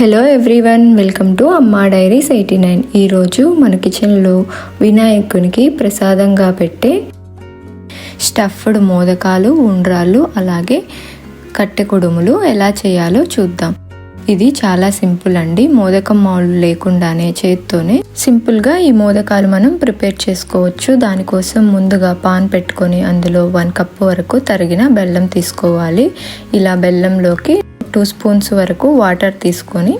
Hello everyone welcome to Amma diaries eighty nine ఈరోజు మన కిచెన్లో వినాయకునికి ప్రసాదంగా పెట్టే స్టఫ్డ్ మోదకాలు ఉండ్రాళ్ళు అలాగే కట్టె కుడుములు ఎలా చేయాలో చూద్దాం. ఇది చాలా సింపుల్ అండి. మోదకం మాలు లేకుండానే చేత్తోనే సింపుల్గా ఈ మోదకాలు మనం ప్రిపేర్ చేసుకోవచ్చు. దానికోసం ముందుగా పాన్ పెట్టుకొని అందులో వన్ కప్ వరకు తరిగిన బెల్లం తీసుకోవాలి. ఇలా బెల్లంలోకి టూ స్పూన్స్ వరకు వాటర్ తీసుకొని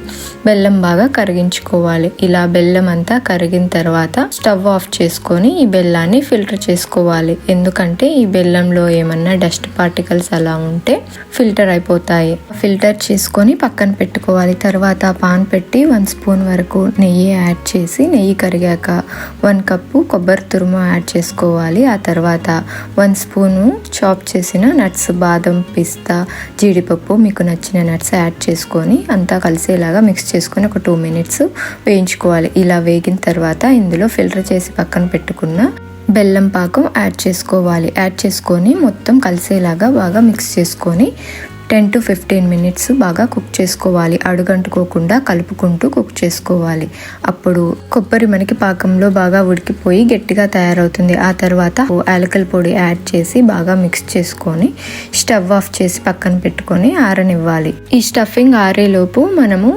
బెల్లం బాగా కరిగించుకోవాలి. ఇలా బెల్లం అంతా కరిగిన తర్వాత స్టవ్ ఆఫ్ చేసుకొని ఈ బెల్లాన్ని ఫిల్టర్ చేసుకోవాలి. ఎందుకంటే ఈ బెల్లంలో ఏమన్నా డస్ట్ పార్టికల్స్ అలా ఉంటే ఫిల్టర్ అయిపోతాయి. ఫిల్టర్ చేసుకొని పక్కన పెట్టుకోవాలి. తర్వాత పాన్ పెట్టి వన్ స్పూన్ వరకు నెయ్యి యాడ్ చేసి నెయ్యి కరిగాక వన్ కప్పు కొబ్బరి తురుము యాడ్ చేసుకోవాలి. ఆ తర్వాత వన్ స్పూను చాప్ చేసిన నట్స్ బాదం పిస్తా జీడిపప్పు మీకు నచ్చిన నట్స్ యాడ్ చేసుకొని అంతా కలిసేలాగా మిక్స్ చేసుకొని ఒక టూ మినిట్స్ వేయించుకోవాలి. ఇలా వేగిన తర్వాత ఇందులో ఫిల్టర్ చేసి పక్కన పెట్టుకున్న బెల్లం పాకం యాడ్ చేసుకోవాలి. యాడ్ చేసుకొని మొత్తం కలిసేలాగా బాగా మిక్స్ చేసుకొని టెన్ టు ఫిఫ్టీన్ మినిట్స్ బాగా కుక్ చేసుకోవాలి. అడుగంటుకోకుండా కలుపుకుంటూ కుక్ చేసుకోవాలి. అప్పుడు కొబ్బరి మనకి పాకంలో బాగా ఉడికిపోయి గట్టిగా తయారవుతుంది. ఆ తర్వాత యాలకల పొడి యాడ్ చేసి బాగా మిక్స్ చేసుకొని స్టవ్ ఆఫ్ చేసి పక్కన పెట్టుకొని ఆరనివ్వాలి. ఈ స్టఫింగ్ ఆరేలోపు మనము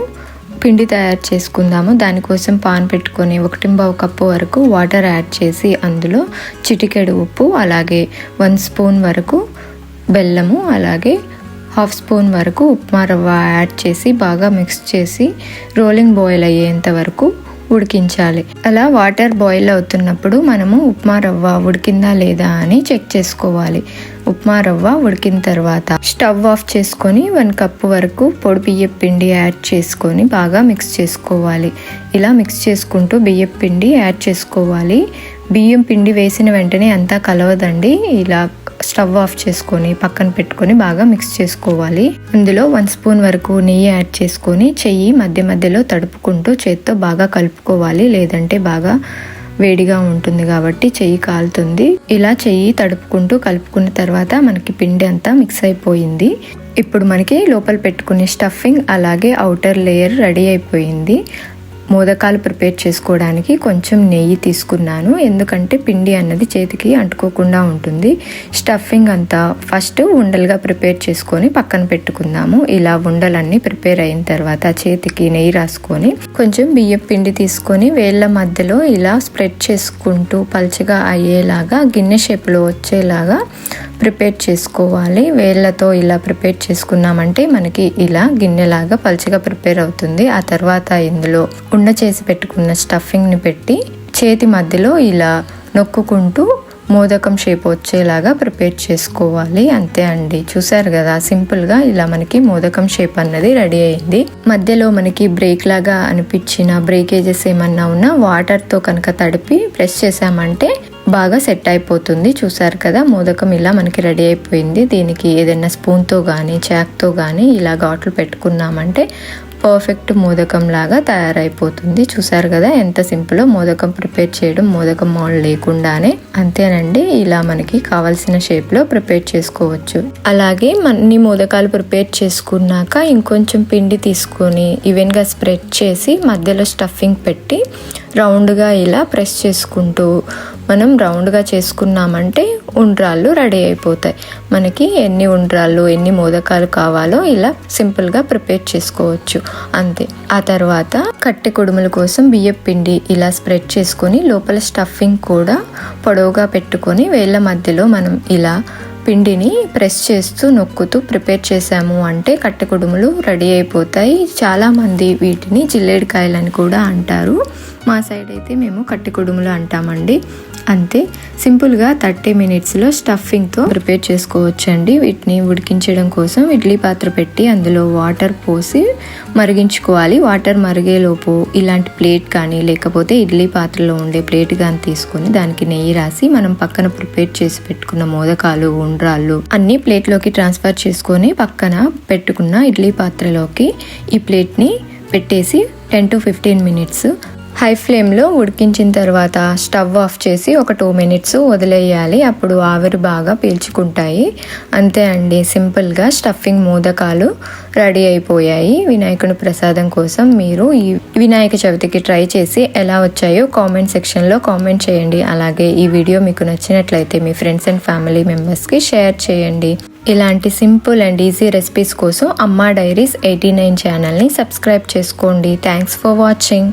పిండి తయారు చేసుకుందాము. దానికోసం పాన్ పెట్టుకొని ఒకటి బావు కప్పు వరకు వాటర్ యాడ్ చేసి అందులో చిటికెడు ఉప్పు అలాగే వన్ స్పూన్ వరకు బెల్లము అలాగే హాఫ్ స్పూన్ వరకు ఉప్మా రవ్వ యాడ్ చేసి బాగా మిక్స్ చేసి రోలింగ్ బాయిల్ అయ్యేంత వరకు ఉడికించాలి. అలా వాటర్ బాయిల్ అవుతున్నప్పుడు మనము ఉప్మా రవ్వ ఉడికిందా లేదా అని చెక్ చేసుకోవాలి. ఉప్మా రవ్వ ఉడికిన తర్వాత స్టవ్ ఆఫ్ చేసుకొని వన్ కప్ వరకు పొడి బియ్యపు పిండి యాడ్ చేసుకొని బాగా మిక్స్ చేసుకోవాలి. ఇలా మిక్స్ చేసుకుంటూ బియ్యపు పిండి యాడ్ చేసుకోవాలి. బియ్యం పిండి వేసిన వెంటనే అంతా కలవదండి. ఇలా స్టవ్ ఆఫ్ చేసుకొని పక్కన పెట్టుకొని బాగా మిక్స్ చేసుకోవాలి. అందులో వన్ స్పూన్ వరకు నెయ్యి యాడ్ చేసుకొని చెయ్యి మధ్య మధ్యలో తడుపుకుంటూ చేత్తో బాగా కలుపుకోవాలి. లేదంటే బాగా వేడిగా ఉంటుంది కాబట్టి చెయ్యి కాలుతుంది. ఇలా చెయ్యి తడుపుకుంటూ కలుపుకున్న తర్వాత మనకి పిండి అంతా మిక్స్ అయిపోయింది. ఇప్పుడు మనకి లోపల పెట్టుకునే స్టఫింగ్ అలాగే అవుటర్ లేయర్ రెడీ అయిపోయింది. మోదకాలు ప్రిపేర్ చేసుకోవడానికి కొంచెం నెయ్యి తీసుకున్నాను. ఎందుకంటే పిండి అన్నది చేతికి అంటుకోకుండా ఉంటుంది. స్టఫింగ్ అంతా ఫస్ట్ ఉండలుగా ప్రిపేర్ చేసుకొని పక్కన పెట్టుకుందాము. ఇలా ఉండలన్నీ ప్రిపేర్ అయిన తర్వాత చేతికి నెయ్యి రాసుకొని కొంచెం బియ్యం పిండి తీసుకొని వేళ్ళ మధ్యలో ఇలా స్ప్రెడ్ చేసుకుంటూ పల్చగా అయ్యేలాగా గిన్నె షేప్లో వచ్చేలాగా ప్రిపేర్ చేసుకోవాలి. వేళ్ళతో ఇలా ప్రిపేర్ చేసుకున్నామంటే మనకి ఇలా గిన్నెలాగా పల్చగా ప్రిపేర్ అవుతుంది. ఆ తర్వాత ఇందులో ఉండ చేసి పెట్టుకున్న స్టఫింగ్ని పెట్టి చేతి మధ్యలో ఇలా నొక్కుకుంటూ మోదకం షేప్ వచ్చేలాగా ప్రిపేర్ చేసుకోవాలి. అంతే అండి. చూసారు కదా సింపుల్గా ఇలా మనకి మోదకం షేప్ అన్నది రెడీ అయింది. మధ్యలో మనకి బ్రేక్ లాగా అనిపించిన బ్రేకేజెస్ ఏమన్నా ఉన్నా వాటర్తో కనుక తడిపి ప్రెస్ చేసామంటే బాగా సెట్ అయిపోతుంది. చూసారు కదా మోదకం ఇలా మనకి రెడీ అయిపోయింది. దీనికి ఏదైనా స్పూన్తో కానీ చాక్తో కానీ ఇలా ఘాట్లు పెట్టుకున్నామంటే పర్ఫెక్ట్ మోదకం లాగా తయారైపోతుంది. చూసారు కదా ఎంత సింపుల్లో మోదకం ప్రిపేర్ చేయడం మోదకం మోల్ లేకుండానే. అంతేనండి ఇలా మనకి కావాల్సిన షేప్లో ప్రిపేర్ చేసుకోవచ్చు. అలాగే అన్ని మోదకాలు ప్రిపేర్ చేసుకున్నాక ఇంకొంచెం పిండి తీసుకొని ఈవెన్గా స్ప్రెడ్ చేసి మధ్యలో స్టఫింగ్ పెట్టి రౌండ్గా ఇలా ప్రెస్ చేసుకుంటూ మనం రౌండ్గా చేసుకున్నామంటే ఉండ్రాళ్ళు రెడీ అయిపోతాయి. మనకి ఎన్ని ఉండ్రాళ్ళు ఎన్ని మోదకాలు కావాలో ఇలా సింపుల్గా ప్రిపేర్ చేసుకోవచ్చు. అంతే. ఆ తర్వాత కట్టె కుడుముల కోసం బియ్యం పిండి ఇలా స్ప్రెడ్ చేసుకొని లోపల స్టఫింగ్ కూడా పొడవుగా పెట్టుకొని వేళ్ళ మధ్యలో మనం ఇలా పిండిని ప్రెస్ చేస్తూ నొక్కుతూ ప్రిపేర్ చేసాము అంటే కట్టె కుడుములు రెడీ అయిపోతాయి. చాలామంది వీటిని జిల్లేడికాయలని కూడా అంటారు. మా సైడ్ అయితే మేము కట్టె కుడుములు అంటామండి. అంతే సింపుల్గా థర్టీ మినిట్స్లో స్టఫింగ్తో ప్రిపేర్ చేసుకోవచ్చండి. వీటిని ఉడికించడం కోసం ఇడ్లీ పాత్ర పెట్టి అందులో వాటర్ పోసి మరిగించుకోవాలి. వాటర్ మరిగేలోపు ఇలాంటి ప్లేట్ కానీ లేకపోతే ఇడ్లీ పాత్రలో ఉండే ప్లేట్ కానీ తీసుకొని దానికి నెయ్యి రాసి మనం పక్కన ప్రిపేర్ చేసి పెట్టుకున్న మోదకాలు ఉండ్రాళ్ళు అన్నీ ప్లేట్లోకి ట్రాన్స్ఫర్ చేసుకొని పక్కన పెట్టుకున్న ఇడ్లీ పాత్రలోకి ఈ ప్లేట్ని పెట్టేసి ten to fifteen minutes high ఫ్లేమ్లో ఉడికించిన తర్వాత స్టవ్ ఆఫ్ చేసి ఒక టూ మినిట్స్ వదిలేయాలి. అప్పుడు ఆవిరి బాగా పీల్చుకుంటాయి. అంతే అండి సింపుల్గా స్టఫింగ్ మోదకాలు రెడీ అయిపోయాయి. వినాయకుని ప్రసాదం కోసం మీరు ఈ వినాయక చవితికి ట్రై చేసి ఎలా వచ్చాయో కామెంట్ సెక్షన్లో కామెంట్ చేయండి. అలాగే ఈ వీడియో మీకు నచ్చినట్లయితే మీ ఫ్రెండ్స్ అండ్ ఫ్యామిలీ మెంబర్స్కి షేర్ చేయండి. ఇలాంటి సింపుల్ అండ్ ఈజీ రెసిపీస్ కోసం అమ్మా డైరీస్ ఎయిటీ నైన్ ఛానల్ని సబ్స్క్రైబ్ చేసుకోండి. Thanks for watching.